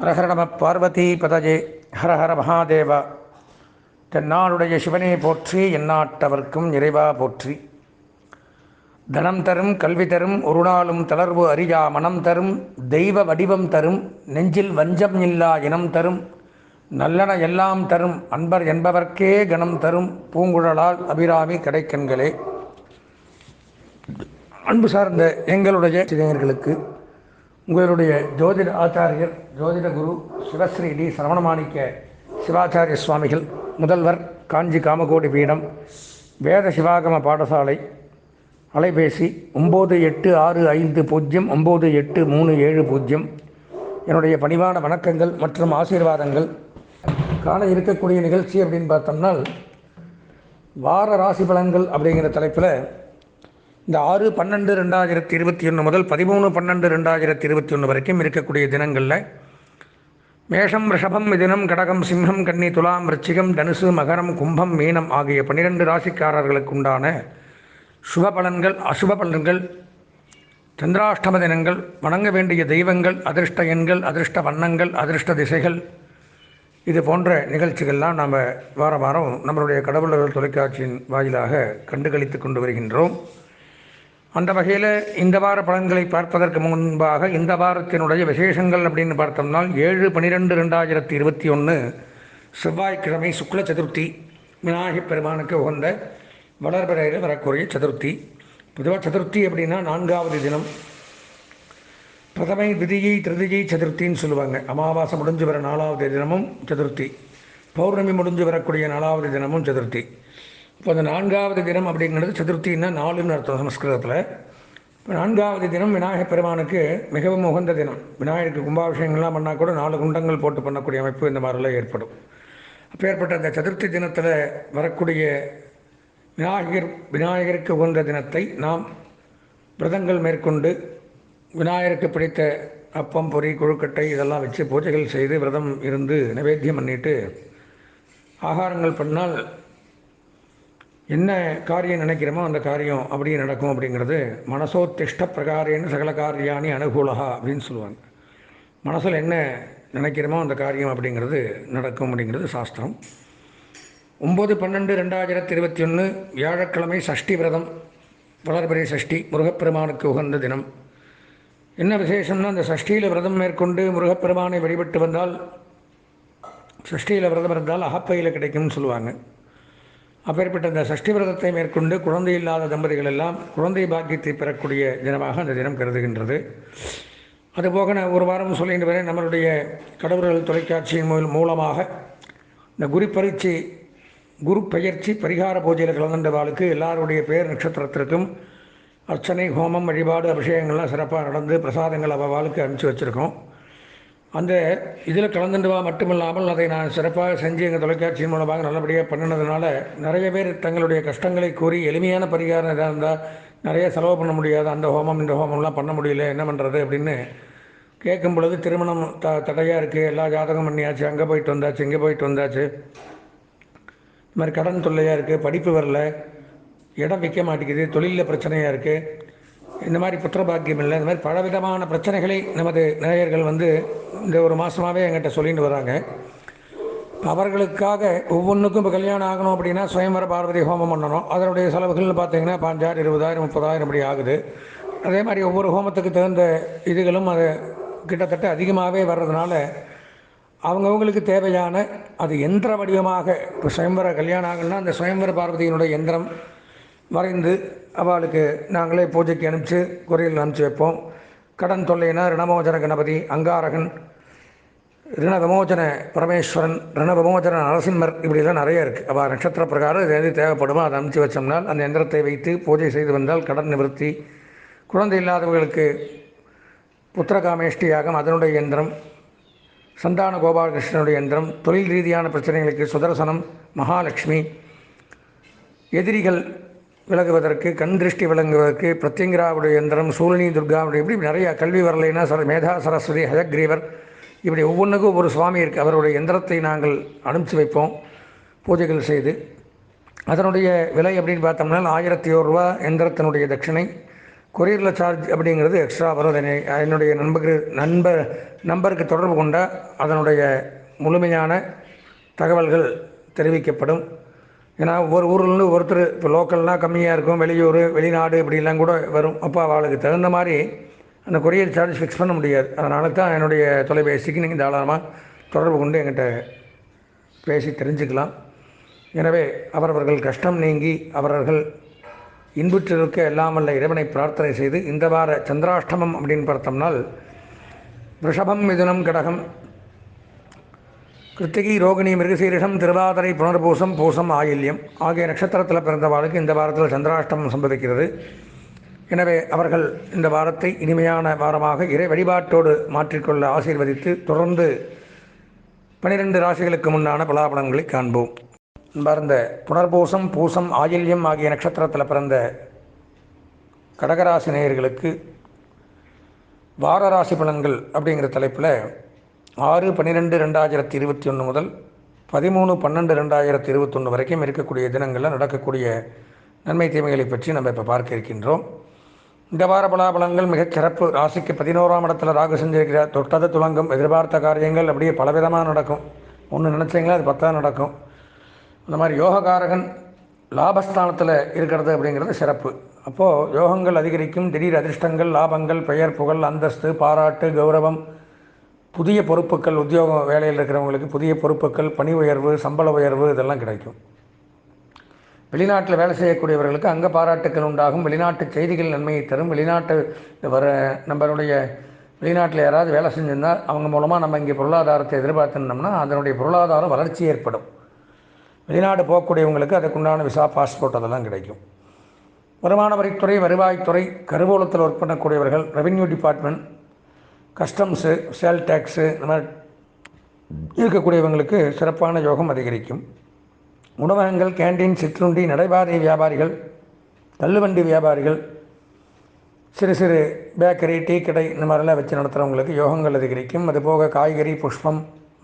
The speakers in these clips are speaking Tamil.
ஹரஹர நம பார்வதி பதஜே. ஹரஹர மகாதேவா. தென்னாளுடைய சிவனே போற்றி எந்நாட்டவர்க்கும் இறைவா போற்றி. தனம் தரும் கல்வி தரும் ஒரு நாளும் தளர்வு அறியா மனம் தரும் தெய்வ வடிவம் தரும் நெஞ்சில் வஞ்சம் இல்லா இனம் தரும் நல்லன எல்லாம் தரும் அன்பர் என்பவர்க்கே கணம் தரும் பூங்குழலால் அபிராமி கடைக்கண்களே. அன்பு சார்ந்த எங்களுடைய சிதைஞர்களுக்கு உங்களுடைய ஜோதிட ஆச்சாரியர் ஜோதிட குரு சிவஸ்ரீ டி சரவணமாணிக்க சிவாச்சாரிய சுவாமிகள் முதல்வர் காஞ்சி காமகோடி பீடம் வேத சிவாகம பாடசாலை அலைபேசி ஒம்பது எட்டு ஆறு ஐந்து பூஜ்ஜியம் ஒம்பது எட்டு மூணு ஏழு பூஜ்ஜியம் என்னுடைய பணிவான வணக்கங்கள் மற்றும் ஆசீர்வாதங்கள். காண இருக்கக்கூடிய நிகழ்ச்சி அப்படின்னு பார்த்தோம்னால் வார ராசி பலன்கள் அப்படிங்கிற தலைப்பில் இந்த ஆறு பன்னெண்டு ரெண்டாயிரத்தி இருபத்தி ஒன்று முதல் பதிமூணு பன்னெண்டு ரெண்டாயிரத்தி இருபத்தி ஒன்று வரைக்கும் இருக்கக்கூடிய தினங்களில் மேஷம் ரிஷபம் மிதினம் கடகம் சிம்மம் கன்னி துலாம் ரிச்சிகம் தனுசு மகரம் கும்பம் மீனம் ஆகிய பன்னிரெண்டு ராசிக்காரர்களுக்கு உண்டான சுப பலன்கள் அசுப பலன்கள் சந்திராஷ்டம தினங்கள் வணங்க வேண்டிய தெய்வங்கள் அதிர்ஷ்ட எண்கள் அதிர்ஷ்ட வண்ணங்கள் அதிர்ஷ்ட திசைகள் இது போன்ற நிகழ்ச்சிகள்லாம் நாம் வார வாரம் நம்மளுடைய கடவுளர்கள் தொலைக்காட்சியின் வாயிலாக கண்டுகளித்து கொண்டு வருகின்றோம். அந்த வகையில் இந்த வார பலன்களை பார்ப்பதற்கு முன்பாக இந்த வாரத்தினுடைய விசேஷங்கள் அப்படின்னு பார்த்தோம்னா ஏழு பன்னிரெண்டு ரெண்டாயிரத்தி இருபத்தி ஒன்று செவ்வாய்க்கிழமை சுக்ல சதுர்த்தி விநாயகப் பெருமானுக்கு உகந்த வளர்பிறையில் வரக்கூடிய சதுர்த்தி. பொதுவாக சதுர்த்தி அப்படின்னா நான்காவது தினம். பிரதமை திதியை திருதியை சதுர்த்தின்னு சொல்லுவாங்க. அமாவாசை முடிஞ்சு வர நாலாவது தினமும் சதுர்த்தி. பௌர்ணமி முடிஞ்சு வரக்கூடிய நாலாவது தினமும் சதுர்த்தி. இப்போ அந்த நான்காவது தினம் அப்படிங்கிறது சதுர்த்தின்னா நாலுன்னு அர்த்தம் சமஸ்கிருதத்தில். இப்போ நான்காவது தினம் விநாயகர் பெருமானுக்கு மிகவும் உகந்த தினம். விநாயகருக்கு கும்பாபிஷேகங்கள்லாம் பண்ணால் கூட நாலு குண்டங்கள் போட்டு பண்ணக்கூடிய அமைப்பு இந்த மாதிரிலாம் ஏற்படும். அப்பேற்பட்ட அந்த சதுர்த்தி தினத்தில் வரக்கூடிய விநாயகர் விநாயகருக்கு உகந்த தினத்தை நாம் விரதங்கள் மேற்கொண்டு விநாயகருக்கு பிடித்த அப்பம் பொறி கொழுக்கட்டை இதெல்லாம் வச்சு பூஜைகள் செய்து விரதம் இருந்து நைவேத்தியம் பண்ணிட்டு ஆகாரங்கள் பண்ணால் என்ன காரியம் நினைக்கிறோமோ அந்த காரியம் அப்படியே நடக்கும் அப்படிங்கிறது மனசோத்திஷ்ட பிரகாரேன்னு சகல காரியானி அனுகூலகா அப்படின்னு சொல்லுவாங்க. மனசில் என்ன நினைக்கிறோமோ அந்த காரியம் அப்படிங்கிறது நடக்கும் அப்படிங்கிறது சாஸ்திரம். ஒம்பது பன்னெண்டு ரெண்டாயிரத்தி இருபத்தி ஒன்று வியாழக்கிழமை சஷ்டி விரதம் வளர்பிறை சஷ்டி முருகப்பெருமானுக்கு உகந்த தினம். என்ன விசேஷம்னா அந்த சஷ்டியில் விரதம் மேற்கொண்டு முருகப்பெருமானை வழிபட்டு வந்தால் சஷ்டியில் விரதம் இருந்தால் அகப்பையில் கிடைக்கும்னு சொல்லுவாங்க. அப்பேற்பட்ட இந்த சஷ்டி விரதத்தை மேற்கொண்டு குழந்தை இல்லாத தம்பதிகள் எல்லாம் குழந்தை பாக்கியத்தை பெறக்கூடிய தினமாக அந்த தினம் கருதுகின்றது. அதுபோக நான் ஒரு வாரம் சொல்லிட்டு வரேன் நம்மளுடைய கடவுள்கள் தொலைக்காட்சியின் மூல் மூலமாக இந்த குரு பரீட்சை குரு பெயர்ச்சி பரிகார பூஜையில் கலந்துண்டவாளுக்கு எல்லாருடைய பேர் நட்சத்திரத்திற்கும் அர்ச்சனை ஹோமம் வழிபாடு அபிஷேகங்கள்லாம் சிறப்பாக நடந்து பிரசாதங்கள் அவள் வாழ்க்கை அனுப்பிச்சி வச்சுருக்கோம். அந்த இதில் கலந்துண்டுவா மட்டுமில்லாமல் அதை நான் சிறப்பாக செஞ்சு எங்கள் தொலைக்காட்சியின் மூலமாக நல்லபடியாக பண்ணினதுனால நிறைய பேர் தங்களுடைய கஷ்டங்களை கூறி எளிமையான பரிகாரம் எதாக இருந்தால் நிறைய செலவு பண்ண முடியாது. அந்த ஹோமம் இந்த ஹோமம்லாம் பண்ண முடியல என்ன பண்ணுறது அப்படின்னு கேட்கும் பொழுது திருமணம் த தடையாக இருக்குது எல்லா ஜாதகம் பண்ணியாச்சு. அங்கே போயிட்டு வந்தாச்சு இங்கே போயிட்டு வந்தாச்சு. இது மாதிரி கடன் தொல்லையாக இருக்குது படிப்பு வரல. இடம் விற்க மாட்டேங்குது. தொழிலில் பிரச்சனையாக இருக்குது இந்த மாதிரி புத்திர பாக்கியம் இல்லை. இந்த மாதிரி பலவிதமான பிரச்சனைகளை நமது நேயர்கள் வந்து இந்த ஒரு மாதமாகவே என்கிட்ட சொல்லிட்டு வராங்க. அவர்களுக்காக ஒவ்வொன்றுக்கும் இப்போ கல்யாணம் ஆகணும் அப்படின்னா சுயம்பர பார்வதி ஹோமம் பண்ணணும். அதனுடைய செலவுகள்னு பார்த்தீங்கன்னா பாஞ்சாயிரம் இருபதாயிரம் முப்பதாயிரம் இப்படி ஆகுது. அதே மாதிரி ஒவ்வொரு ஹோமத்துக்கு தகுந்த இதுகளும் அது கிட்டத்தட்ட அதிகமாகவே வர்றதுனால அவங்கவுங்களுக்கு தேவையான அது எந்திர வடிவமாக இப்போ சுயம்பர கல்யாணம் ஆகணும்னா அந்த சுயம்பர பார்வதியினுடைய எந்திரம் வரைந்து அவளுக்கு நாங்களே பூஜைக்கு அனுப்பிச்சு குறையில் அனுப்பிச்சி வைப்போம். கடன் தொல்லைனா ரிணமோச்சன கணபதி அங்காரகன் ரிணபமோஜன பரமேஸ்வரன் ரிணபமோஜன நரசிம்மர் இப்படிலாம் நிறைய இருக்குது அவள் நட்சத்திர பிரகாரம் இது எது தேவைப்படுமோ அதை அனுப்பிச்சு வச்சோம்னால் அந்த எந்திரத்தை வைத்து பூஜை செய்து வந்தால் கடன் நிவர்த்தி. குழந்தை இல்லாதவர்களுக்கு புத்திரகாமேஷ்டி யாகம் அதனுடைய எந்திரம். சந்தான கோபாலகிருஷ்ணனுடைய எந்திரம். தொழில் ரீதியான பிரச்சனைகளுக்கு சுதர்சனம் மகாலட்சுமி. எதிரிகள் விலகுவதற்கு கண் திருஷ்டி விளங்குவதற்கு பிரத்யங்கிராவுடைய எந்திரம் சூழனி துர்காவுடைய இப்படி நிறையா கல்வி வரலைன்னா சர மேதா சரஸ்வதி ஹயக்ரீவர் இப்படி ஒவ்வொன்றுக்கும் ஒவ்வொரு சுவாமி இருக்குது அவருடைய எந்திரத்தை நாங்கள் அனுப்பிச்சு வைப்போம் பூஜைகள் செய்து. அதனுடைய விலை அப்படின்னு பார்த்தோம்னா ஆயிரத்தி ரூபா எந்திரத்தினுடைய தட்சிணை. கொரியரில் சார்ஜ் அப்படிங்கிறது எக்ஸ்ட்ரா வரும். அதனை என்னுடைய நண்பருக்கு நண்பர் நம்பருக்கு தொடர்பு கொண்டால் அதனுடைய முழுமையான தகவல்கள் தெரிவிக்கப்படும். ஏன்னா ஒவ்வொரு ஊர்லேருந்து ஒருத்தர் இப்போ லோக்கல்னால் கம்மியாக இருக்கும் வெளியூர் வெளிநாடு இப்படிலாம் கூட வரும் அப்போ அவளுக்கு தகுந்த மாதிரி அந்த கொரியர் சார்ஜ் ஃபிக்ஸ் பண்ண முடியாது. அதனால தான் என்னுடைய தொலைபேசிக்கு நீங்கள் தாராளமாக தொடர்பு கொண்டு என்கிட்ட பேசி தெரிஞ்சுக்கலாம். எனவே அவரவர்கள் கஷ்டம் நீங்கி அவரவர்கள் இன்புற்றிருக்க எல்லாம் வல்ல இறைவனை பிரார்த்தனை செய்து இந்த வார சந்திராஷ்டமம் அப்படின்னு பார்த்தோம்னால் ரிஷபம் மிதுனம் கடகம் கிருத்திகை ரோகிணி மிருகசீரிஷம் திருவாதிரை புனர்பூசம் பூசம் ஆயில்யம் ஆகிய நட்சத்திரத்தில் பிறந்தவாளுக்கு இந்த வாரத்தில் சந்திராஷ்டமம் சம்பவிக்கிறது. எனவே அவர்கள் இந்த வாரத்தை இனிமையான வாரமாக இறை வழிபாட்டோடு மாற்றிக்கொள்ள ஆசீர்வதித்து தொடர்ந்து பனிரெண்டு ராசிகளுக்கு முன்னான பலாபலன்களை காண்போம். அன்பார்ந்த புனர்பூசம் பூசம் ஆயில்யம் ஆகிய நட்சத்திரத்தில் பிறந்த கடகராசி நேயர்களுக்கு வார ராசி பலன்கள் அப்படிங்கிற தலைப்பில் ஆறு பன்னிரெண்டு ரெண்டாயிரத்தி இருபத்தி ஒன்று முதல் பதிமூணு பன்னெண்டு ரெண்டாயிரத்தி இருபத்தொன்று வரைக்கும் இருக்கக்கூடிய தினங்களில் நடக்கக்கூடிய நன்மை தீமைகளை பற்றி நம்ம இப்போ பார்க்க இருக்கின்றோம். இந்த வார பலாபலங்கள் மிகச் சிறப்பு. ராசிக்கு பதினோராம் இடத்துல ராகு செஞ்சிருக்கிறார். தொட்டது துளங்கும் எதிர்பார்த்த காரியங்கள் அப்படியே பலவிதமாக நடக்கும். ஒன்று நினச்சிங்களா? அது பத்தா நடக்கும். அந்த மாதிரி யோககாரகன் லாபஸ்தானத்தில் இருக்கிறது அப்படிங்கிறது சிறப்பு. அப்போது யோகங்கள் அதிகரிக்கும். திடீர் அதிர்ஷ்டங்கள் லாபங்கள் பெயர் புகழ் அந்தஸ்து பாராட்டு கௌரவம் புதிய பொறுப்புகள் உத்தியோகம் வேலையில் இருக்கிறவங்களுக்கு புதிய பொறுப்புகள் பணி உயர்வு சம்பள உயர்வு இதெல்லாம் கிடைக்கும். வெளிநாட்டில் வேலை செய்யக்கூடியவர்களுக்கு அங்கே பாராட்டுக்கள் உண்டாகும். வெளிநாட்டு செய்திகள் நன்மையை தரும். வெளிநாட்டு வர நம்மளுடைய வெளிநாட்டில் யாராவது வேலை செஞ்சிருந்தால் அவங்க மூலமாக நம்ம இங்கே பொருளாதாரத்தை எதிர்பார்த்துனோம்னா அதனுடைய பொருளாதார வளர்ச்சி ஏற்படும். வெளிநாடு போகக்கூடியவங்களுக்கு அதுக்குண்டான விசா பாஸ்போர்ட் அதெல்லாம் கிடைக்கும். வருமான வரித்துறை வருவாய்த்துறை கருவூலத்தில் work பண்ணக்கூடியவர்கள் revenue department customs sale tax இந்த மாதிரி இருக்கக்கூடியவங்களுக்கு சிறப்பான யோகம் அதிகரிக்கும். உணவகங்கள் கேண்டீன் சிற்றுண்டி நடைபாதை வியாபாரிகள் தள்ளுவண்டி வியாபாரிகள் சிறு சிறு பேக்கரி டீ கடை இந்த மாதிரிலாம் வச்சு நடத்துகிறவங்களுக்கு யோகங்கள் அதிகரிக்கும். அதுபோக காய்கறி புஷ்பம்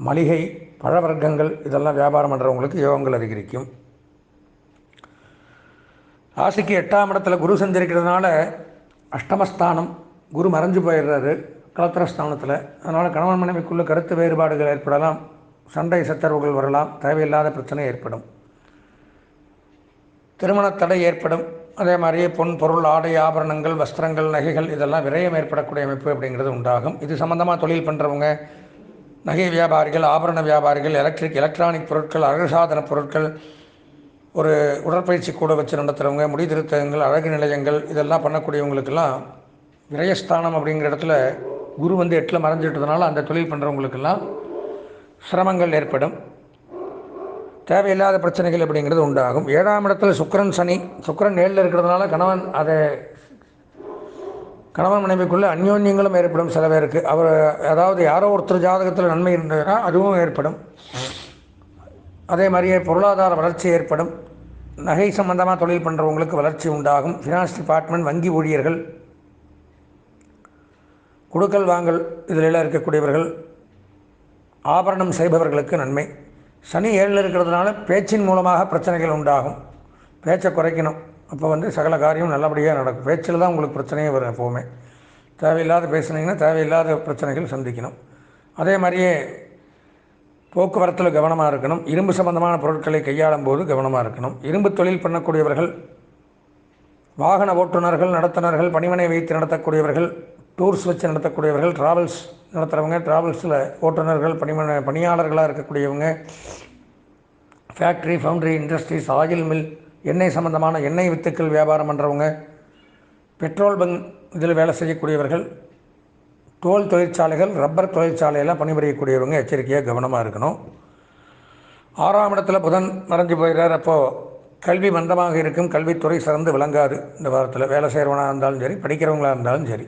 மளிகை பழ வர்க்கங்கள் இதெல்லாம் வியாபாரம் பண்ணுறவங்களுக்கு யோகங்கள் அதிகரிக்கும். ராசிக்கு எட்டாம் இடத்துல குரு சஞ்சரிக்கிறதுனால அஷ்டமஸ்தானம் குரு மறைஞ்சு போயிடுறாரு. கலத்திரஸ்தானத்தில். அதனால் கணவன் மனைவிக்குள்ள கருத்து வேறுபாடுகள் ஏற்படலாம். சண்டை சச்சரவுகள் வரலாம். தேவையில்லாத பிரச்சனை ஏற்படும். திருமண தடை ஏற்படும். அதே மாதிரியே பொன் பொருள் ஆடை ஆபரணங்கள் வஸ்திரங்கள் நகைகள் இதெல்லாம் விரயம் ஏற்படக்கூடிய அமைப்பு அப்படிங்கிறது உண்டாகும். இது சம்மந்தமாக தொழில் பண்ணுறவங்க நகை வியாபாரிகள் ஆபரண வியாபாரிகள் எலக்ட்ரிக் எலக்ட்ரானிக் பொருட்கள் அழகுசாதன பொருட்கள் ஒரு உடற்பயிற்சி கூட வச்சு நடத்துகிறவங்க முடி திருத்தங்கள் அழகு நிலையங்கள் இதெல்லாம் பண்ணக்கூடியவங்களுக்கெல்லாம் விரயஸ்தானம் அப்படிங்கிற இடத்துல குரு வந்து எட்டில் மறைஞ்சிட்டதுனால அந்த தொழில் பண்ணுறவங்களுக்கெல்லாம் சிரமங்கள் ஏற்படும். தேவையில்லாத பிரச்சனைகள் அப்படிங்கிறது உண்டாகும். ஏழாம் இடத்துல சுக்கிரன் சனி. சுக்கரன் ஏழில் இருக்கிறதுனால கணவன் அதை கணவன் மனைவிக்குள்ள அந்யோன்யங்களும் ஏற்படும் சில பேருக்கு. அவர் அதாவது யாரோ ஒருத்தர் ஜாதகத்தில் நன்மை இருந்ததுன்னா அதுவும் ஏற்படும். அதே மாதிரியே பொருளாதார வளர்ச்சி ஏற்படும். நகை சம்பந்தமாக தொழில் பண்ணுறவங்களுக்கு வளர்ச்சி உண்டாகும். ஃபினான்ஸ் டிபார்ட்மெண்ட் வங்கி ஊழியர்கள் குடுக்கல் வாங்கல் இதிலெல்லாம் இருக்கக்கூடியவர்கள் ஆபரணம் செய்பவர்களுக்கு நன்மை. சனி ஏழில் இருக்கிறதுனால பேச்சின் மூலமாக பிரச்சனைகள் உண்டாகும். பேச்சை குறைக்கணும். அப்போ வந்து சகல காரியம் நல்லபடியாக நடக்கும். பேச்சில் தான் உங்களுக்கு பிரச்சனையே வரும் எப்போவுமே. தேவையில்லாத பேசுனீங்கன்னா தேவையில்லாத பிரச்சனைகள் சந்திக்கணும். அதே மாதிரியே போக்குவரத்தில் கவனமாக இருக்கணும். இரும்பு சம்பந்தமான பொருட்களை கையாளும் போது கவனமாக இருக்கணும். இரும்பு தொழில் பண்ணக்கூடியவர்கள் வாகன ஓட்டுநர்கள் நடத்துனர்கள் பணிமனை வைத்து நடத்தக்கூடியவர்கள் டூர்ஸ் வச்சு நடத்தக்கூடியவர்கள் ட்ராவல்ஸ் நடத்துகிறவங்க ட்ராவல்ஸில் ஓட்டுநர்கள் பணி பணியாளர்களாக இருக்கக்கூடியவங்க factory foundry industries oil mill எண்ணெய் சம்பந்தமான எண்ணெய் வித்துக்கள் வியாபாரம் பண்ணுறவங்க பெட்ரோல் பங்க் இதில் வேலை செய்யக்கூடியவர்கள் தோல் தொழிற்சாலைகள் ரப்பர் தொழிற்சாலையெல்லாம் பணிபுரியக்கூடியவங்க எச்சரிக்கையாக கவனமாக இருக்கணும். ஆறாம் இடத்துல புதன் மறைஞ்சு போயிடுறார் அப்போது கல்வி மந்தமாக இருக்கும் கல்வித்துறை சிறந்து விளங்காது இந்த வாரத்தில். வேலை செய்கிறவனாக இருந்தாலும் சரி படிக்கிறவங்களாக இருந்தாலும் சரி.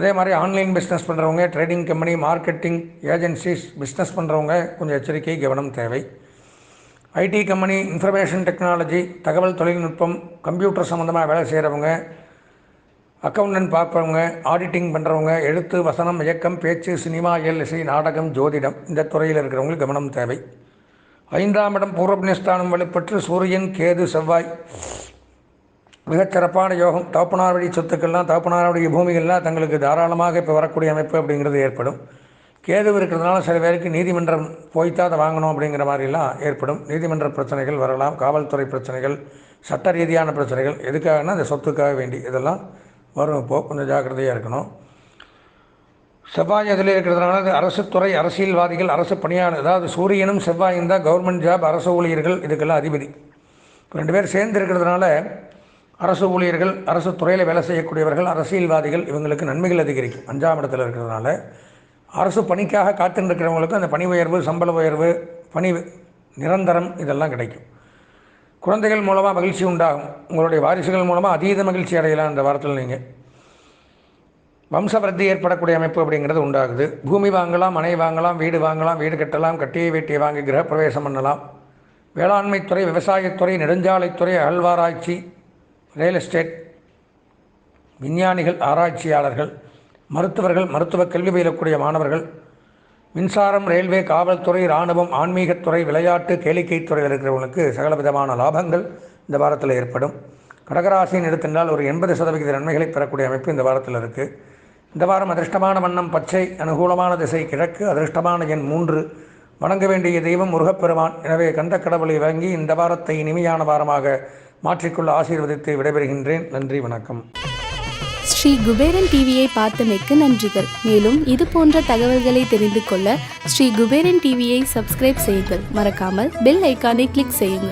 அதே மாதிரி ஆன்லைன் பிஸ்னஸ் பண்ணுறவங்க trading company marketing agencies business பண்ணுறவங்க கொஞ்சம் எச்சரிக்கை கவனம் தேவை. ஐடி கம்பெனி இன்ஃபர்மேஷன் டெக்னாலஜி தகவல் தொழில்நுட்பம் கம்ப்யூட்டர் சம்மந்தமாக வேலை செய்கிறவங்க அக்கௌண்டன்ட் பார்ப்பவங்க ஆடிட்டிங் பண்ணுறவங்க எழுத்து வசனம் இயக்கம் பேச்சு சினிமா இயல் இசை நாடகம் ஜோதிடம் இந்த துறையில் இருக்கிறவங்களுக்கு கவனம் தேவை. ஐந்தாம் இடம் பூர்வபுண்ணியஸ்தானம் வலுப்பெற்று சூரியன் கேது செவ்வாய் மிகச் சிறப்பான யோகம் தகப்பனார் வழி சொத்துக்கள்லாம் தகப்பனாருடைய பூமிகள்லாம் தங்களுக்கு தாராளமாக இப்போ வரக்கூடிய அமைப்பு அப்படிங்கிறது ஏற்படும். கேது இருக்கிறதுனால சில பேருக்கு நீதிமன்றம் போய்த்தான் அதை வாங்கணும் அப்படிங்கிற மாதிரிலாம் ஏற்படும். நீதிமன்ற பிரச்சனைகள் வரலாம் காவல்துறை பிரச்சனைகள் சட்ட ரீதியான பிரச்சனைகள் எதுக்காகனா அந்த சொத்துக்காக வேண்டி இதெல்லாம் வரும். இப்போது கொஞ்சம் ஜாக்கிரதையாக இருக்கணும். செவ்வாய் அதில் இருக்கிறதுனால அது அரசு துறை அரசியல்வாதிகள் அரசு பணியாளர் அதாவது சூரியனும் செவ்வாயும் தான் கவர்மெண்ட் ஜாப் அரசு ஊழியர்கள் இதுக்கெல்லாம் அதிபதி. இப்போ ரெண்டு பேர் சேர்ந்து இருக்கிறதுனால அரசு ஊழியர்கள் அரசு துறையில் வேலை செய்யக்கூடியவர்கள் அரசியல்வாதிகள் இவங்களுக்கு நன்மைகள் அதிகரிக்கும். அஞ்சாம் இடத்துல இருக்கிறதுனால அரசு பணிக்காக காத்திருக்கிறவங்களுக்கு அந்த பணி உயர்வு சம்பள உயர்வு பணி நிரந்தரம் இதெல்லாம் கிடைக்கும். குழந்தைகள் மூலமாக மகிழ்ச்சி உண்டாகும். உங்களுடைய வாரிசுகள் மூலமாக அதீத மகிழ்ச்சி அடையலாம் இந்த வாரத்தில் நீங்கள் வம்சவரத்தி ஏற்படக்கூடிய அமைப்பு அப்படிங்கிறது உண்டாகுது. பூமி வாங்கலாம் மனை வாங்கலாம் வீடு வாங்கலாம் வீடு கட்டலாம் கட்டிய வீட்டியை வாங்கி கிரகப்பிரவேசம் பண்ணலாம். வேளாண்மைத்துறை விவசாயத்துறை நெடுஞ்சாலைத்துறை அகழ்வாராய்ச்சி ரியல் எஸ்டேட் விஞ்ஞானிகள் ஆராய்ச்சியாளர்கள் மருத்துவர்கள் மருத்துவ கல்வி பயிலக்கூடிய மாணவர்கள் மின்சாரம் ரயில்வே காவல்துறை இராணுவம் ஆன்மீகத்துறை விளையாட்டு கேளிக்கைத்துறையில் இருக்கிறவங்களுக்கு சகல விதமான லாபங்கள் இந்த வாரத்தில் ஏற்படும். கடகராசின்னு எடுத்திருந்தால் ஒரு எண்பது சதவிகித நன்மைகளை பெறக்கூடிய அமைப்பு இந்த வாரத்தில் இருக்குது இந்த வாரம் அதிர்ஷ்டமான வண்ணம் பச்சை அனுகூலமான திசை கிழக்கு அதிர்ஷ்டமான எண் மூன்று. வணங்க வேண்டிய தெய்வம் முருகப்பெருமான். எனவே கந்த கடவுளை வழங்கி இந்த வாரத்தை இனிமையான வாரமாக மாற்றிக்கொள்ள ஆசீர்வதித்து விடைபெறுகின்றேன். நன்றி வணக்கம். ஸ்ரீ குபேரன் டிவியை பார்த்தமைக்கு நன்றிகள். மேலும் இது போன்ற தகவல்களை தெரிந்து கொள்ள ஸ்ரீ குபேரன் டிவியை சப்ஸ்கிரைப் செய்யுங்கள். மறக்காமல் பெல் ஐக்கானை கிளிக் செய்யுங்கள்.